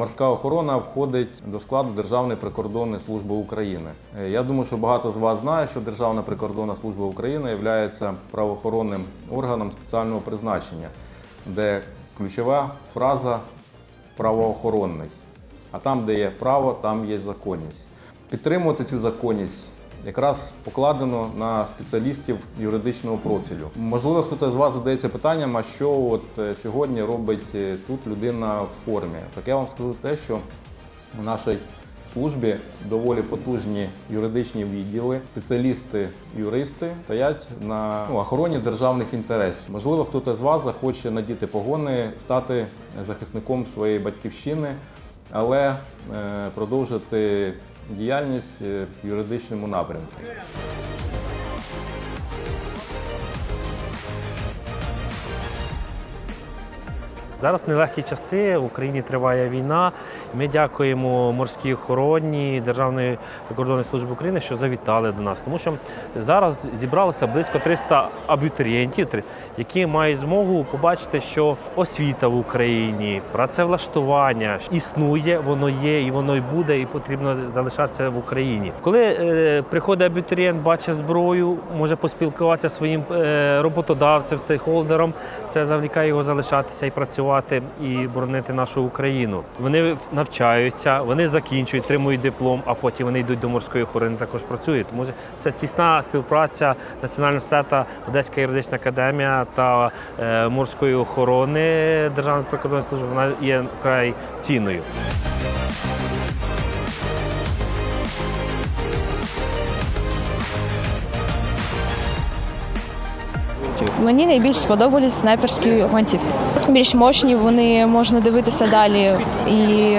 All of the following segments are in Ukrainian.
Морська охорона входить до складу Державної прикордонної служби України. Е, Я думаю, що багато з вас знає, що Державна прикордонна служба України є правоохоронним органом спеціального призначення, де ключова фраза правоохоронний. А там, де є право, там є законність. Підтримувати цю законність якраз покладено на спеціалістів юридичного профілю. Можливо, хтось з вас задається питанням, а що от е, сьогодні робить е, тут людина в формі. Так я вам скажу те, що у нашій службі доволі потужні юридичні відділи, спеціалісти, юристи стоять на ну, охороні державних інтересів. Можливо, хтось з вас захоче надіти погони, стати захисником своєї батьківщини, але е, продовжити діяльність е, в юридичному напрямку. Зараз нелегкі часи. В Україні триває війна. Ми дякуємо морській охороні Державної прикордонної служби України, що завітали до нас. Тому що зараз зібралося близько 300 абітурієнтів, які мають змогу побачити, що освіта в Україні, працевлаштування існує, воно є і воно й буде, і потрібно залишатися в Україні. Коли е, приходить абітурієнт, бачить зброю, може поспілкуватися зі своїм е, роботодавцем, стейкхолдером, це завлікає його залишатися і працювати і боронити нашу Україну. Вони навчаються, вони закінчують, отримують диплом, а потім вони йдуть до морської охорони, також працюють. Тому це тісна співпраця Національного університету, Одеська юридична академія та е, морської охорони Державної прикордонної служби вона є вкрай цінною. Мені найбільш сподобались снайперські гвинтівки. Більш мощні, вони можна дивитися далі і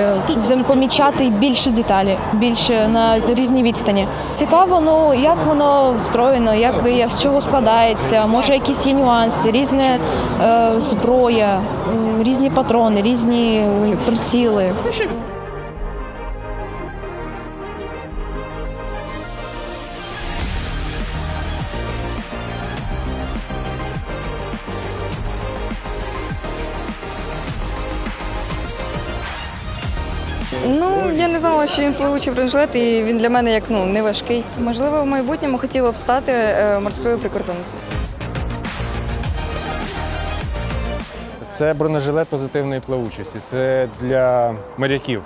помічати більше деталі, більше на різні відстані. Цікаво, ну як воно встроєно, як з чого складається, може якісь є нюанси, різна е, зброя, різні патрони, різні приціли. Ну, я не знала, що він получив бронежилет, і він для мене як ну не важкий. Можливо, в майбутньому хотіла б стати е, морською прикордонницею. Це бронежилет позитивної плавучості. Це для моряків.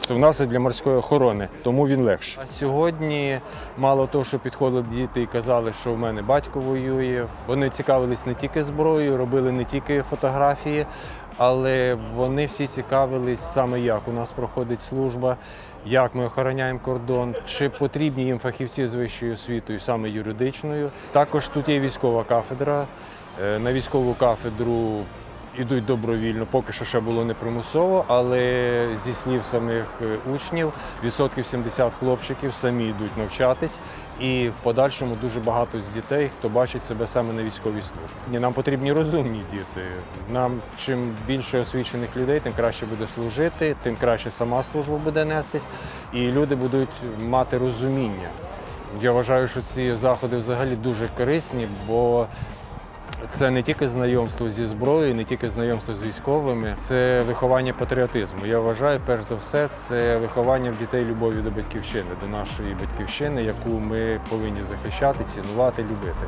Це в нас і для морської охорони, тому він легший. А сьогодні мало того, що підходили діти і казали, що в мене батько воює. Вони цікавились не тільки зброєю, робили не тільки фотографії, але вони всі цікавились саме як у нас проходить служба, як ми охороняємо кордон, чи потрібні їм фахівці з вищою освітою, саме юридичною. Також тут є військова кафедра. Е, На військову кафедру Ідуть добровільно, поки що ще було не примусово, але зі слів самих е, учнів, відсотків 70 хлопчиків самі йдуть навчатись, і в подальшому дуже багато з дітей, хто бачить себе саме на військовій службі. Нам потрібні розумні діти. Нам чим більше освічених людей, тим краще буде служити, тим краще сама служба буде нестись, і люди будуть мати розуміння. Я вважаю, що ці заходи взагалі дуже корисні, бо це не тільки знайомство зі зброєю, не тільки знайомство з військовими, це виховання патріотизму. Я вважаю, перш за все, це виховання в дітей любові до батьківщини, до нашої батьківщини, яку ми повинні захищати, цінувати, любити.